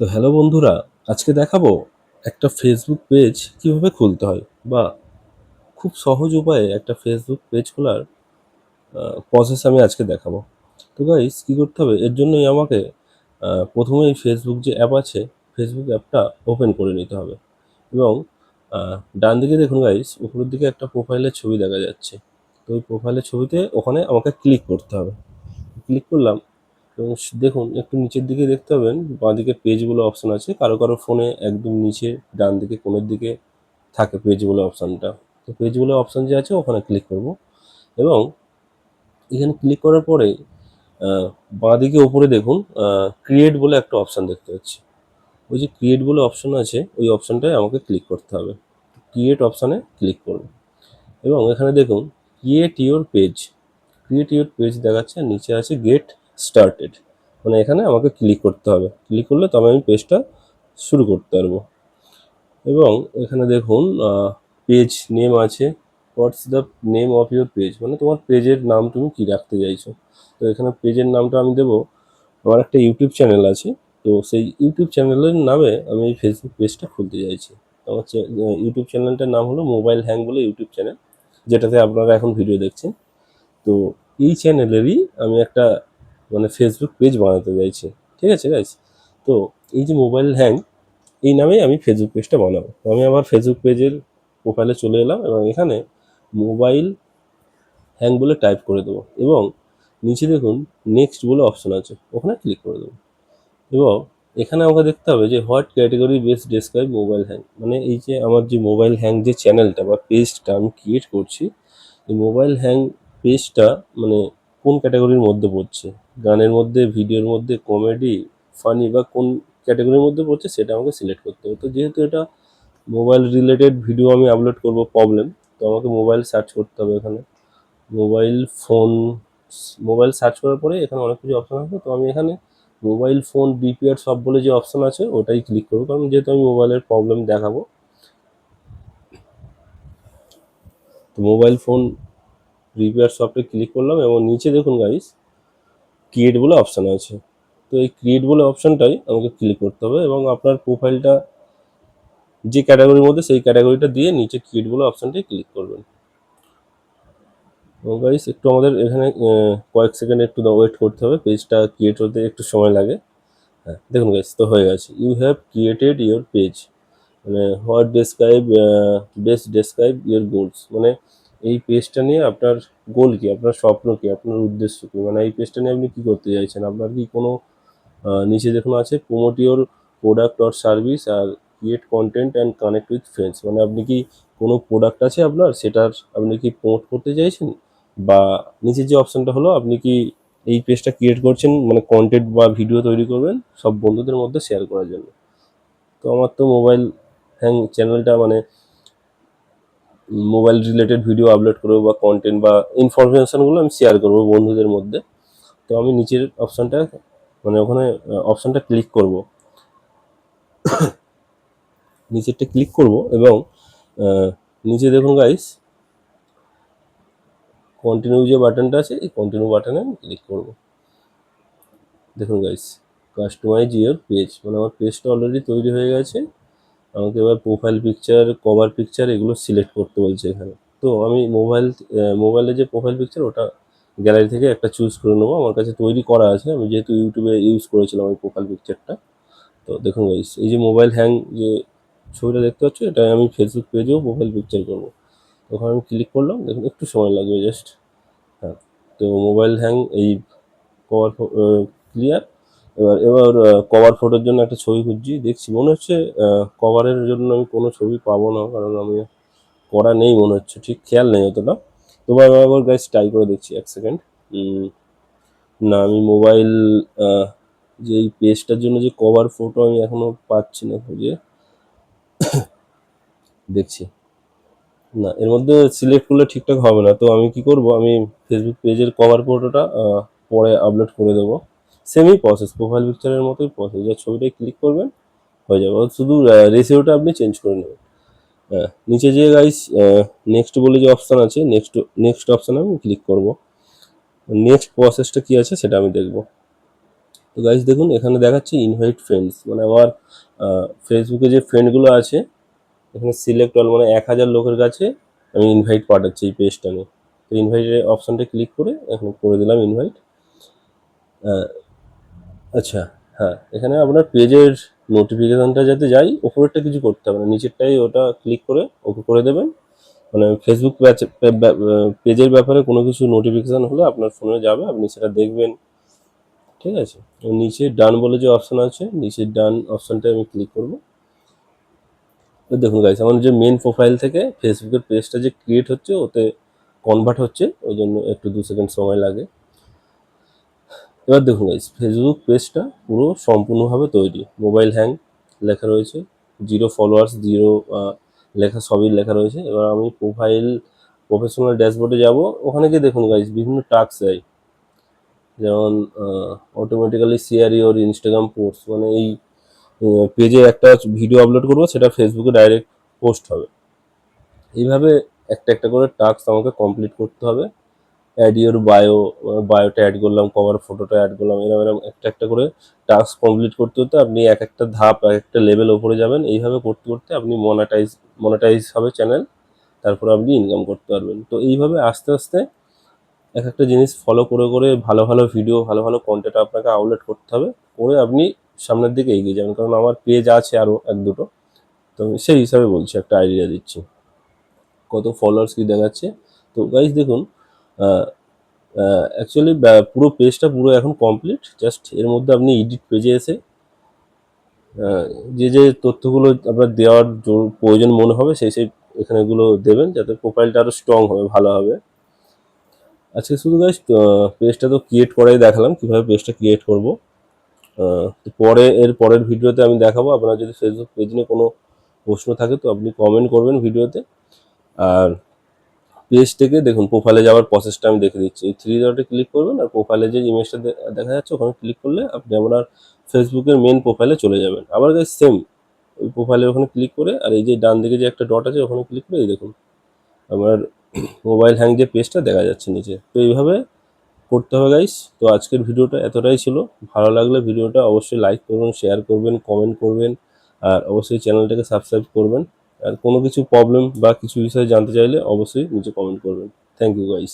তো হ্যালো বন্ধুরা, আজকে দেখাবো একটা ফেসবুক পেজ কীভাবে খুলতে হয় বা খুব সহজ উপায়ে একটা ফেসবুক পেজ খোলার প্রসেস আমি আজকে দেখাবো। তো গাইস কী করতে হবে? এর জন্যই আমাকে প্রথমেই ফেসবুক যে অ্যাপ আছে ফেসবুক অ্যাপটা ওপেন করে নিতে হবে। এবং ডান দিকে দেখুন গাইস উপরের দিকে একটা প্রোফাইলের ছবি দেখা যাচ্ছে। তো ওই প্রোফাইলের ছবিতে ওখানে আমাকে ক্লিক করতে হবে। ক্লিক করলাম এবং দেখুন, একটু নিচের দিকে দেখতে পাবেন বাঁ দিকে পেজ বলে অপশন আছে। কারও কারও ফোনে একদম নিচে, ডান দিকে, কোণের দিকে থাকে পেজ বলে অপশানটা তো পেজ বলে অপশান যে আছে, ওখানে ক্লিক করব। এবং এখানে ক্লিক করার পরে বাঁ দিকে উপরে দেখুন ক্রিয়েট বলে একটা অপশান দেখতে পাচ্ছি। ওই যে ক্রিয়েট বলে অপশান আছে, ওই অপশানটায় আমাকে ক্লিক করতে হবে। ক্রিয়েট অপশানে ক্লিক করব। এবং এখানে দেখুন create your page create your page দেখাচ্ছে, নিচে আছে গেট স্টার্টেড মানে এখানে আমাকে ক্লিক করতে হবে। ক্লিক করলে তবে আমি পেজটা শুরু করতে পারব। এবং এখানে দেখুন পেজ নেম আছে। What's the name of your page মানে তোমার পেজের নাম তুমি কি রাখতে চাইছো? তো এখানে পেজের নামটা আমি দেবো। আমার একটা ইউটিউব চ্যানেল আছে। তো সেই ইউটিউব চ্যানেলের নামে আমি এই ফেসবুক পেজটা খুলতে চাইছি। আমার ইউটিউব চ্যানেলটার নাম হলো মোবাইল হ্যাং বলে ইউটিউব চ্যানেল যেটাতে আপনারা এখন ভিডিও দেখছেন। তো এই চ্যানেলেরই আমি একটা মানে ফেসবুক পেজ বানাতে চাইছি ঠিক আছে গাইস তো এই যে মোবাইল হ্যাং এই নামেই আমি ফেসবুক পেজটা বানাবো। আমি আমার ফেসবুক পেজের প্রোফাইলে চলে এলাম এবং এখানে মোবাইল হ্যাং বলে টাইপ করে দেবো এবং নিচে দেখুন নেক্সট বলে অপশন আছে। ওখানে ক্লিক করে দেবো। এবং এখানে আমাকে দেখতে হবে যে what category best describe mobile hang মানে এই যে আমার যে মোবাইল হ্যাং যে চ্যানেলটা বা পেজটা আমি ক্রিয়েট করছি, এই মোবাইল হ্যাং পেজটা মানে কোন ক্যাটাগরির মধ্যে পড়ছে? গানের মধ্যে ভিডিওর মধ্যে কমেডি ফানি বা কোন ক্যাটাগরির মধ্যে পড়ছে সেটা আমাকে সিলেক্ট করতে হবে। তো যেহেতু এটা মোবাইল রিলেটেড ভিডিও আমি আপলোড করব প্রবলেম তো আমাকে মোবাইল সার্চ করতে হবে এখানে। মোবাইল ফোন মোবাইল সার্চ করার পরে এখানে অনেক কিছু অপশন আসবে তো আমি এখানে মোবাইল ফোন বিপিআর সব বলে যে অপশান আছে, ওটাই ক্লিক করব। কারণ যেহেতু আমি মোবাইলের প্রবলেম দেখাবো, তো মোবাইল ফোন রিপেয়ার শপে ক্লিক করলাম এবং নিচে দেখুন গাইস ক্রিয়েট বলে অপশান আছে। তো এই ক্রিয়েট বলে অপশানটাই আমাকে ক্লিক করতে হবে এবং আপনার প্রোফাইলটা যে ক্যাটাগরির মধ্যে, সেই ক্যাটাগরিটা দিয়ে নিচে ক্রিয়েট বলে অপশানটাই ক্লিক করবেন। এবং গাইস একটু আমাদের এখানে কয়েক সেকেন্ড একটু ওয়েট করতে হবে পেজটা ক্রিয়েট হতে একটু সময় লাগে। হ্যাঁ দেখুন গাইস তো হয়ে গেছে। You have created your page মানে what describe best describe your goals মানে এই পেজটা নিয়ে আপনার গোল কি? আপনার স্বপ্ন কি? আপনার উদ্দেশ্য কি? মানে এই পেজটা নিয়ে আপনি কি করতে চাইছেন? আপনার কি কোনো নিচে দেখুন আছে promote your product or service R create content and connect with friends মানে আপনি কি কোনো প্রোডাক্ট আছে আপনার? সেটার আপনি কি প্রমোট করতে চাইছেন? বা নিচে যে অপশনটা হলো, আপনি কি এই পেজটা ক্রিয়েট করছেন? মানে কন্টেন্ট বা ভিডিও তৈরি করবেন সব বন্ধুদের মধ্যে শেয়ার করার জন্য। তো আমার তো মোবাইল হ্যাং চ্যানেলটা মানে মোবাইল রিলেটেড ভিডিও আপলোড করব বা কন্টেন্ট বা ইনফরমেশনগুলো আমি শেয়ার করব বন্ধুদের মধ্যে। তো আমি নিচের অপশানটা মানে ওখানে অপশানটা ক্লিক করব। নিচেরটা ক্লিক করব এবং নিচে দেখুন গাইস কন্টিনিউ যে বাটনটা আছে, এই কন্টিনিউ বাটনে আমি ক্লিক করব। দেখুন গাইস কাস্টমাইজ ইওর পেজ মানে আমার পেজটা অলরেডি তৈরি হয়ে গেছে। আমাকে এবার প্রোফাইল পিকচার কভার পিকচার এগুলো সিলেক্ট করতে বলছে এখানে। তো আমি মোবাইল মোবাইলে যে প্রোফাইল পিকচার ওটা গ্যালারি থেকে একটা চুজ করে নেব। আমার কাছে তৈরি করা আছে। আমি যেহেতু ইউটিউবে ইউজ করেছিলাম ওই প্রোফাইল পিকচারটা তো দেখুন এই যে মোবাইল হ্যাং যে ছবিটা দেখতে পাচ্ছ, এটা আমি ফেসবুক পেজেও প্রোফাইল পিকচার করব। তখন আমি ক্লিক করলাম। দেখুন, একটু সময় লাগবে জাস্ট হ্যাঁ তো মোবাইল হ্যাং এই কভার ক্লিয়ার এবার এবার কভার ফটোর জন্য একটা ছবি খুঁজছি, দেখছি, মনে হচ্ছে কভারের জন্য আমি কোনো ছবি পাবো না, কারণ আমি করা নেই মনে হচ্ছে, ঠিক খেয়াল নেই অতটা। আমি আবার গাইস ট্রাই করে দেখছি এক সেকেন্ড না, আমি মোবাইল যে এই পেজটার জন্য যে কভার ফটো আমি এখনও পাচ্ছি না খুঁজে, দেখছি। না, এর মধ্যে সিলেক্ট করলে ঠিকঠাক হবে না, তো আমি কি করব? আমি ফেসবুক পেজের কভার ফটোটা পরে আপলোড করে দেবো। সেমই প্রসেস প্রোফাইল পিকচারের মতোই প্রসেস যা ছবিটায় ক্লিক করবেন, হয়ে যাবে। শুধু রেসিওটা আপনি চেঞ্জ করে নেবেন। নিচে যে গাইস নেক্সট বলে যে অপশান আছে নেক্সট নেক্সট অপশানে আমি ক্লিক করব। নেক্সট প্রসেসটা কী আছে সেটা আমি দেখব। তো গাইজ দেখুন, এখানে দেখাচ্ছে ইনভাইট ফ্রেন্ডস মানে আমার ফেসবুকে যে ফ্রেন্ডগুলো আছে, এখানে সিলেক্ট অল মানে এক হাজার লোকের কাছে আমি ইনভাইট পাঠাচ্ছি এই পেজটা নিয়ে। তো ইনভাইটের অপশানটা ক্লিক করে এখন করে দিলাম ইনভাইট আচ্ছা হ্যাঁ এখানে আপনার পেজের নোটিফিকেশানটা যাতে যাই ওপরেরটা কিছু করতে হবে না, নিচেরটাই ওটা ক্লিক করে ওকে করে দেবেন। মানে ফেসবুক পেজের ব্যাপারে কোনো কিছু নোটিফিকেশান হলে আপনার ফোনে যাবে, আপনি সেটা দেখবেন। ঠিক আছে? নিচে ডান বলে যে অপশান আছে নিচের ডান অপশানটায় আমি ক্লিক করব। দেখুন গাইস আমার যে মেন প্রোফাইল থেকে ফেসবুকের পেজটা যে ক্রিয়েট হচ্ছে, ওতে কনভার্ট হচ্ছে, ওই জন্য একটু দু সেকেন্ড সময় লাগে। এবার দেখুন গাইস ফেসবুক পেজটা পুরো সম্পূর্ণভাবে তৈরি। মোবাইল হ্যাং লেখা রয়েছে জিরো ফলোয়ার্স জিরো লেখা, সবই লেখা রয়েছে। এবার আমি প্রোফাইল প্রফেশনাল ড্যাশবোর্ডে যাব। ওখানে গিয়ে দেখুন গাইস বিভিন্ন টাস্ক দেয়। যেমন automatically share your Instagram post মানে এই পেজে একটা ভিডিও আপলোড করব, সেটা ফেসবুকে ডাইরেক্ট পোস্ট হবে। এইভাবে একটা একটা করে টাস্ক আমাকে কমপ্লিট করতে হবে। অ্যাড ইওর বায়ো বায়োটা অ্যাড করলাম কভার ফটোটা অ্যাড করলাম এরকম এরকম একটা একটা করে টাস্ক কমপ্লিট করতে করতে আপনি এক একটা ধাপ, এক একটা লেভেল ওপরে যাবেন। এইভাবে করতে করতে আপনি মনিটাইজ মনিটাইজ হবে চ্যানেল তারপর আপনি ইনকাম করতে পারবেন। তো এইভাবে আস্তে আস্তে এক একটা জিনিস ফলো করে করে ভালো ভালো ভিডিও ভালো ভালো কন্টেন্ট আপনাকে আপলোড করতে হবে, করে আপনি সামনের দিকে এগিয়ে যাবেন। কারণ আমার পেজ আছে আরও এক দুটো, তো আমি সেই হিসাবে বলছি, একটা আইডিয়া দিচ্ছি। কত ফলোয়ার্স কি দেখাচ্ছে? তো গাইজ দেখুন অ্যাকচুয়ালি পুরো পেজটা পুরো এখন কমপ্লিট জাস্ট এর মধ্যে আপনি এডিট পেজে এসে যে যে তথ্যগুলো আপনার দেওয়ার প্রয়োজন মনে হবে, সেই সেই এখানেগুলো দেবেন, যাতে প্রোফাইলটা আরও স্ট্রং হবে, ভালো হবে। আজকে শুধু গাইজ পেজটা তো ক্রিয়েট করাই দেখালাম, কীভাবে পেজটা ক্রিয়েট করব। তো পরে, এর পরের ভিডিওতে আমি দেখাবো। আপনার যদি ফেসবুক পেজ নিয়ে কোনো প্রশ্ন থাকে, তো আপনি কমেন্ট করবেন ভিডিওতে। আর পেজ থেকে দেখুন প্রোফাইলে যাওয়ার প্রসেসটা আমি দেখে দিচ্ছি। এই থ্রি ডটে ক্লিক করবেন আর প্রোফাইলে যে ইমেজটা দেখা যাচ্ছে, ওখানে ক্লিক করলে আপনি আপনার ফেসবুকের মেন প্রোফাইলে চলে যাবেন। আবার গাইজ সেম ওই প্রোফাইলের ওখানে ক্লিক করে আর এই যে ডান দিকে যে একটা ডট আছে, ওখানে ক্লিক করে এই দেখুন, আমার মোবাইল হ্যাং যে পেজটা দেখা যাচ্ছে নিচে। তো এইভাবে করতে হবে গাইস তো আজকের ভিডিওটা এতটাই ছিল। ভালো লাগলে ভিডিওটা অবশ্যই লাইক করবেন শেয়ার করবেন কমেন্ট করবেন, আর অবশ্যই চ্যানেলটাকে সাবস্ক্রাইব করবেন। আর কোনো কিছু প্রবলেম বা কিছু বিষয়ে জানতে চাইলে অবশ্যই নিচে কমেন্ট করবেন। Thank you guys